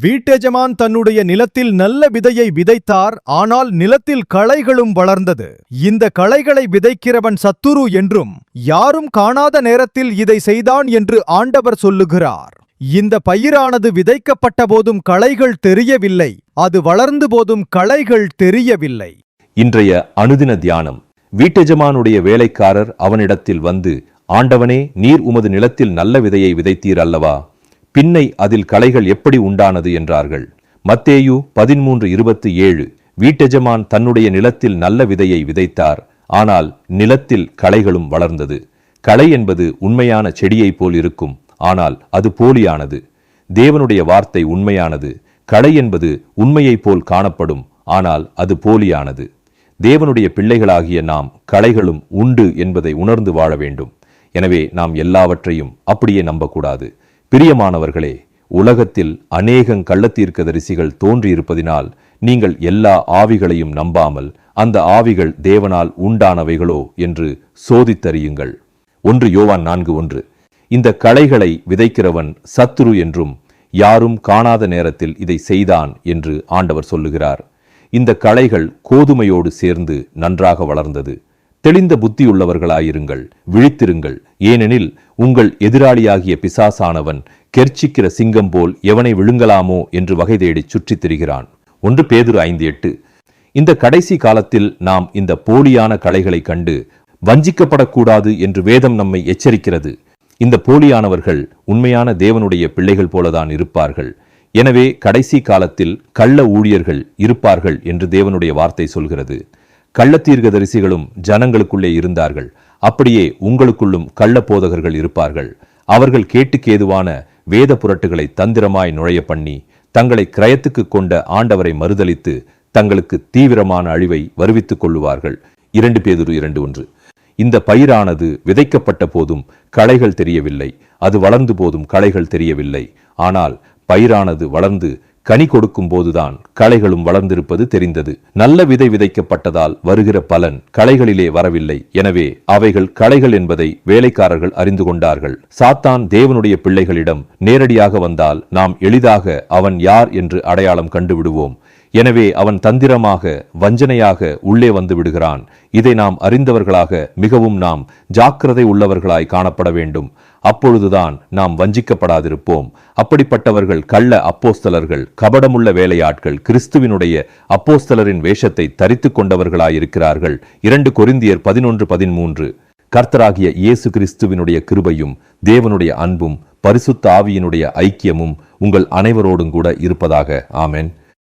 வீட்டெஜமான் தன்னுடைய நிலத்தில் நல்ல விதையை விதைத்தார் ஆனால் நிலத்தில் களைகளும் வளர்ந்தது. இந்த களைகளை விதைக்கிறவன் சத்துரு என்றும் யாரும் காணாத நேரத்தில் இதை செய்தான் என்று ஆண்டவர் சொல்லுகிறார். இந்த பயிரானது விதைக்கப்பட்ட போதும் களைகள் தெரியவில்லை அது வளர்ந்து போதும் களைகள் தெரியவில்லை. இன்றைய அனுதின தியானம். வீட்டெஜமானுடைய வேலைக்காரர் அவனிடத்தில் வந்து ஆண்டவனே நீர் உமது நிலத்தில் நல்ல விதையை விதைத்தீர் அல்லவா? பின்னை அதில் களைகள் எப்படி உண்டானது என்றார்கள். மத்தேயு பதிமூன்று இருபத்தி ஏழு வீட்டெஜமான் தன்னுடைய நிலத்தில் நல்ல விதையை விதைத்தார் ஆனால் நிலத்தில் களைகளும் வளர்ந்தது. களை என்பது உண்மையான செடியைப் போல் இருக்கும் ஆனால் அது போலியானது. தேவனுடைய வார்த்தை உண்மையானது களை என்பது உண்மையைப் போல் காணப்படும் ஆனால் அது போலியானது. தேவனுடைய பிள்ளைகளாகிய நாம் களைகளும் உண்டு என்பதை உணர்ந்து வாழ வேண்டும். எனவே நாம் எல்லாவற்றையும் அப்படியே நம்பக்கூடாது. பிரியமானவர்களே உலகத்தில் அநேகங் கள்ளத்தீர்க்கதரிசிகள் தோன்றியிருப்பதினால் நீங்கள் எல்லா ஆவிகளையும் நம்பாமல் அந்த ஆவிகள் தேவனால் உண்டானவைகளோ என்று சோதித்தறியுங்கள். ஒன்று யோவான் நான்கு ஒன்று. இந்த களைகளை விதைக்கிறவன் சத்துரு என்றும் யாரும் காணாத நேரத்தில் இதை செய்தான் என்று ஆண்டவர் சொல்லுகிறார். இந்த களைகள் கோதுமையோடு சேர்ந்து நன்றாக வளர்ந்தது. தெளிந்த புத்தியுள்ளவர்களாயிருங்கள் விழித்திருங்கள். ஏனெனில் உங்கள் எதிராளியாகிய பிசாசானவன் கெர்ச்சிக்கிற சிங்கம் போல் எவனை விழுங்கலாமோ என்று வகை தேடி சுற்றித் திரிகிறான். ஒன்று பேதுரு ஐந்து எட்டு. இந்த கடைசி காலத்தில் நாம் இந்த போலியான கலைகளை கண்டு வஞ்சிக்கப்படக்கூடாது என்று வேதம் நம்மை எச்சரிக்கிறது. இந்த போலியானவர்கள் உண்மையான தேவனுடைய பிள்ளைகள் போலதான் இருப்பார்கள். எனவே கடைசி காலத்தில் கள்ள ஊழியர்கள் இருப்பார்கள் என்று தேவனுடைய வார்த்தை சொல்கிறது. கள்ளத்தீர்க்கதரிசிகளும் ஜனங்களுக்குள்ளே இருந்தார்கள். அப்படியே உங்களுக்குள்ளும் கள்ள போதகர்கள் இருப்பார்கள். அவர்கள் கேட்டுக்கேதுவான வேத புரட்டுகளை தந்திரமாய் நுழைய பண்ணி தங்களை கிரயத்துக்கு கொண்ட ஆண்டவரை மறுதலித்து தங்களுக்கு தீவிரமான அழிவை வருவித்துக் கொள்ளுவார்கள். இரண்டு பேதுரு இரண்டு ஒன்று. இந்த பயிரானது விதைக்கப்பட்ட போதும் களைகள் தெரியவில்லை. அது வளர்ந்து போதும் களைகள் தெரியவில்லை. ஆனால் பயிரானது வளர்ந்து கனி கொடுக்கும் போதுதான் களைகளும் வளர்ந்திருப்பது தெரிந்தது. நல்ல விதை விதைக்கப்பட்டதால் வருகிற பலன் களைகளிலே வரவில்லை. எனவே அவைகள் களைகள் என்பதை வேலைக்காரர்கள் அறிந்து கொண்டார்கள். சாத்தான் தேவனுடைய பிள்ளைகளிடம் நேரடியாக வந்தால் நாம் எளிதாக அவன் யார் என்று அடையாளம் கண்டுவிடுவோம். எனவே அவன் தந்திரமாக வஞ்சனையாக உள்ளே வந்து விடுகிறான். இதை நாம் அறிந்தவர்களாக மிகவும் நாம் ஜாக்கிரதை உள்ளவர்களாய் காணப்பட வேண்டும். அப்பொழுதுதான் நாம் வஞ்சிக்கப்படாதிருப்போம். அப்படிப்பட்டவர்கள் கள்ள அப்போஸ்தலர்கள் கபடமுள்ள வேலையாட்கள் கிறிஸ்துவினுடைய அப்போஸ்தலரின் வேஷத்தை தரித்து கொண்டவர்களாயிருக்கிறார்கள். இரண்டு கொரிந்தியர் பதினொன்று பதிமூன்று. கர்த்தராகிய இயேசு கிறிஸ்துவினுடைய கிருபையும் தேவனுடைய அன்பும் பரிசுத்த ஆவியினுடைய ஐக்கியமும் உங்கள் அனைவரோடும் கூட இருப்பதாக. ஆமென்.